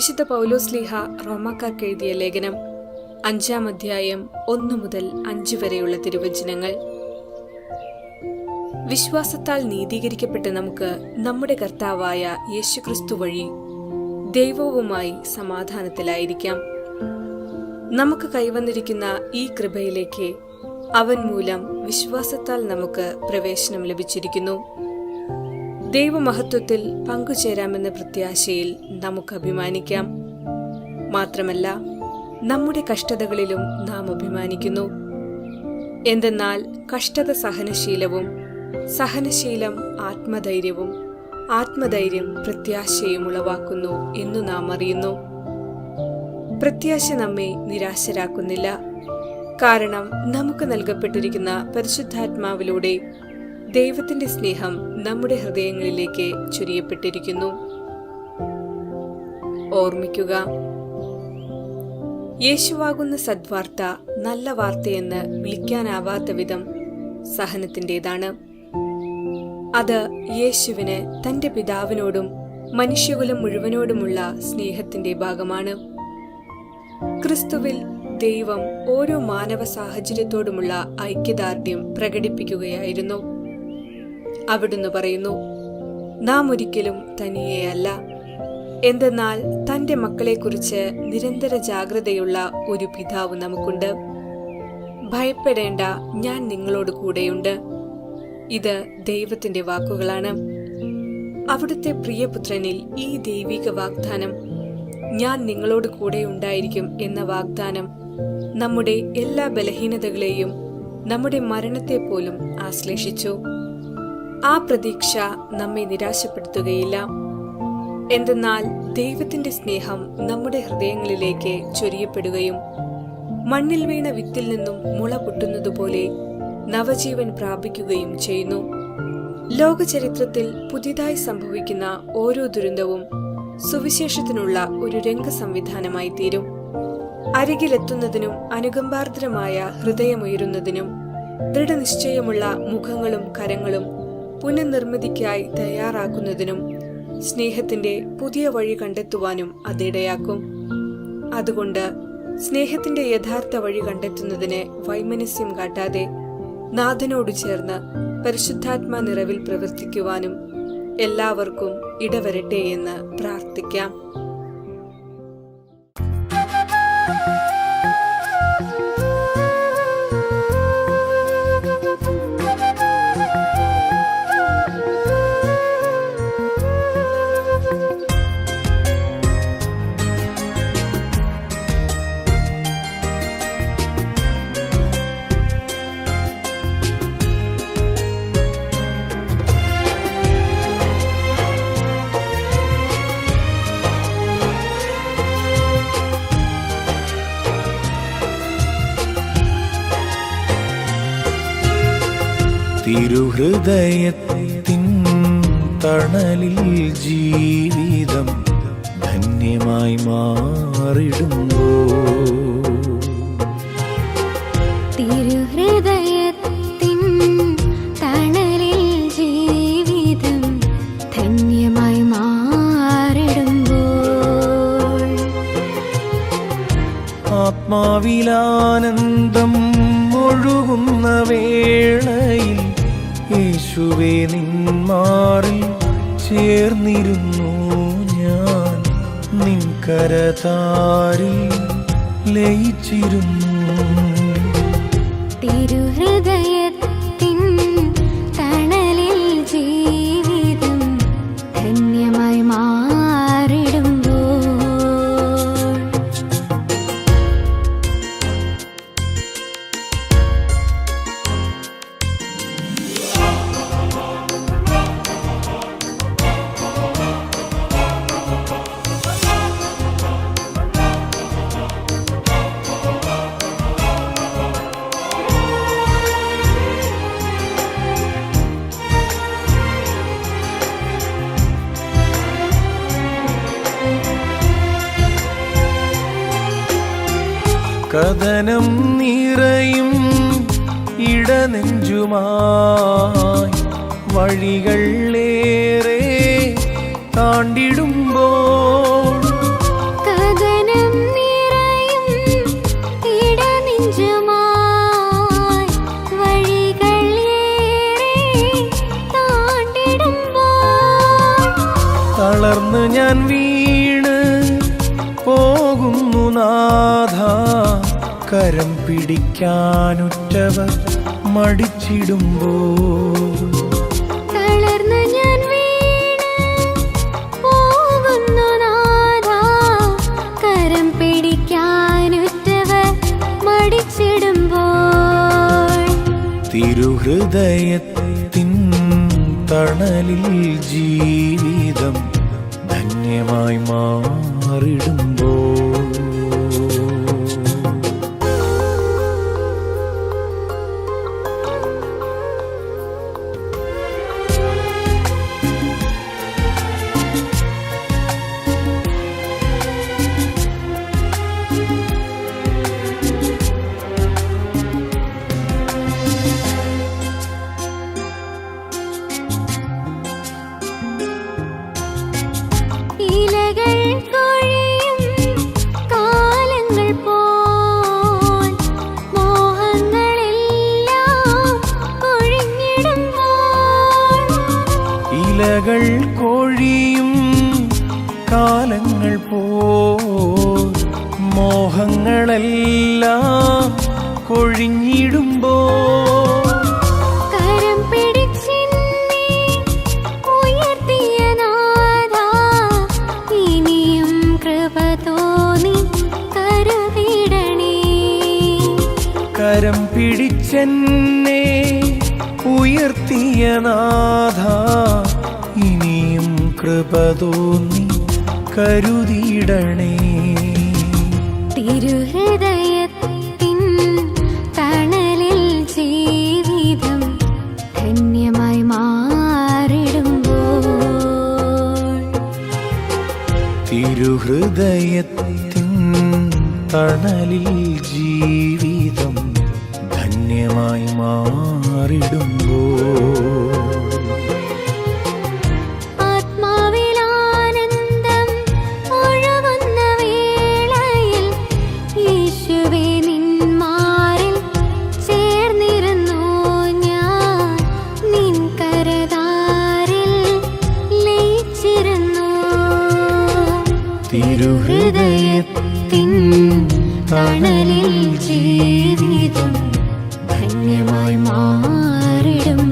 വിശുദ്ധ പൗലോസ് ലീഹ റോമാക്കാർക്ക് എഴുതിയ ലേഖനം അഞ്ചാം അധ്യായം ഒന്നു മുതൽ അഞ്ച് വരെയുള്ള തിരുവചനങ്ങൾ. വിശ്വാസത്താൽ നീതീകരിക്കപ്പെട്ട നമുക്ക് നമ്മുടെ കർത്താവായ യേശുക്രിസ്തു വഴി ദൈവവുമായി സമാധാനത്തിലായിരിക്കാം. നമുക്ക് കൈവന്നിരിക്കുന്ന ഈ കൃപയിലേക്ക് അവൻ മൂലം വിശ്വാസത്താൽ നമുക്ക് പ്രവേശനം ലഭിച്ചിരിക്കുന്നു. ദൈവമഹത്വത്തിൽ പങ്കുചേരാമെന്ന പ്രത്യാശയിൽ നമുക്ക് അഭിമാനിക്കാം. മാത്രമല്ല നമ്മുടെ കഷ്ടതകളിലും നാം അഭിമാനിക്കുന്നു. എന്തെന്നാൽ കഷ്ടത സഹനശീലവും സഹനശീലം ആത്മധൈര്യവും ആത്മധൈര്യം പ്രത്യാശയും ഉളവാക്കുന്നു എന്നു നാം അറിയുന്നു. പ്രത്യാശ നമ്മെ നിരാശരാക്കുന്നില്ല. കാരണം നമുക്ക് നൽകപ്പെട്ടിരിക്കുന്ന പരിശുദ്ധാത്മാവിലൂടെ ദൈവത്തിന്റെ സ്നേഹം നമ്മുടെ ഹൃദയങ്ങളിലേക്ക് ചുരിയപ്പെട്ടിരിക്കുന്നു. ഓർമ്മിക്കുക യേശുവാകുന്ന സദ്വാർത്ത നല്ല വാർത്തയെന്ന് വിളിക്കാനാവാത്ത വിധം സഹനത്തിന്റെതാണ്. അത് യേശുവിന് തന്റെ പിതാവിനോടും മനുഷ്യകുലം മുഴുവനോടുമുള്ള സ്നേഹത്തിന്റെ ഭാഗമാണ്. ക്രിസ്തുവിൽ ദൈവം ഓരോ മാനവ സാഹചര്യത്തോടുമുള്ള ഐക്യദാർഢ്യം പ്രകടിപ്പിക്കുകയായിരുന്നു. അവിടുന്ന് പറയുന്നു നാം ഒരിക്കലും തനിയെയല്ല. എന്തെന്നാൽ തന്റെ മക്കളെക്കുറിച്ച് നിരന്തര ജാഗ്രതയുള്ള ഒരു പിതാവ് നമുക്കുണ്ട്. ഭയപ്പെടേണ്ട ഞാൻ നിങ്ങളോട് കൂടെയുണ്ട്. ഇത് ദൈവത്തിന്റെ വാക്കുകളാണ്. അവിടുത്തെ പ്രിയപുത്രനിൽ ഈ ദൈവിക വാഗ്ദാനം ഞാൻ നിങ്ങളോട് കൂടെ ഉണ്ടായിരിക്കും എന്ന വാഗ്ദാനം നമ്മുടെ എല്ലാ ബലഹീനതകളെയും നമ്മുടെ മരണത്തെ പോലും ആശ്ലേഷിച്ചു. ആ പ്രതീക്ഷ നമ്മെ നിരാശപ്പെടുത്തുകയില്ല. എന്തെന്നാൽ ദൈവത്തിന്റെ സ്നേഹം നമ്മുടെ ഹൃദയങ്ങളിലേക്ക് ചൊരിയപ്പെടുകയും മണ്ണിൽ വീണ വിത്തിൽ നിന്നും മുള പൊട്ടുന്നതുപോലെ നവജീവൻ പ്രാപിക്കുകയും ചെയ്യുന്നു. ലോകചരിത്രത്തിൽ പുതിയതായി സംഭവിക്കുന്ന ഓരോ ദുരന്തവും സുവിശേഷത്തിനുള്ള ഒരു രംഗ സംവിധാനമായി തീരും. അരികിലെത്തുന്നതിനും അനുകമ്പാർദ്രമായ ഹൃദയമുയരുന്നതിനും ദൃഢനിശ്ചയമുള്ള മുഖങ്ങളും കരങ്ങളും പുനർനിർമ്മിതിക്കായി തയ്യാറാക്കുന്നതിനും സ്നേഹത്തിന്റെ പുതിയ വഴി കണ്ടെത്തുവാനും അതിടയാക്കും അതുകൊണ്ട് സ്നേഹത്തിന്റെ യഥാർത്ഥ വഴി കണ്ടെത്തുന്നതിന് വൈമനസ്യം കാട്ടാതെ നാഥനോട് ചേർന്ന് പരിശുദ്ധാത്മാ നിറവിൽ പ്രവർത്തിക്കുവാനും എല്ലാവർക്കും ഇടവരട്ടെ എന്ന് പ്രാർത്ഥിക്കാം. തിരുഹൃദയത്തിൻ തണലിൽ ജീവിതം ധന്യമായി മാറിടുമ്പോ തിരുഹൃദയത്തിൻ തണലിൽ ജീവിതം ധന്യമായി മാറിടുമ്പോൾ. ആത്മാവിലാനന്ദം ഒഴുകുന്ന വേളയിൽ യേശുവേ നിന്മാറിൽ ചേർന്നിരുന്നു ഞാൻ. നിൻ കരതാരിൽ ലയിച്ചിരുന്നു. തിരുഹൃദയത്തിൻ കഥനം നിറയും ഇടനെഞ്ചുമായി വഴികളേറെ താണ്ടിടുമ്പോൾ കഥനം നിറയും ഇടനെഞ്ചുമായി വഴികളേറെ തളർന്ന് ഞാൻ വീണ് പോകുന്നു നാഥാ. കരം പിടിക്കാനുറ്റവർ മടിച്ചിടുമ്പോ. തിരുഹൃദയത്തിൻ തണലിൽ ജീവിതം ധന്യമായി മാറിടുമ്പോൾ ഇലകൾ കോഴിയും കാലങ്ങൾ പോ മോഹങ്ങളെല്ലാം കൊഴിഞ്ഞിടുമ്പോ കരം പിടിച്ചെന്നെ ഉയർത്തിയ നാഥാ, കൃപ തോന്നി കരുതിയിടണേ. തിരുഹൃദയത്തിൻ തണലിൽ ജീവിതം ധന്യമായി മാറിടുമ്പോൾ. തിരുഹൃദയത്തിൻ തണലിൽ ജീവിതം ധന്യമായി മാറിടുമ്പോൾ. തിരുഹൃദയത്തിൻ തണലിൽ ജീവിതം ധന്യമായി മാറിടുമ്പോൾ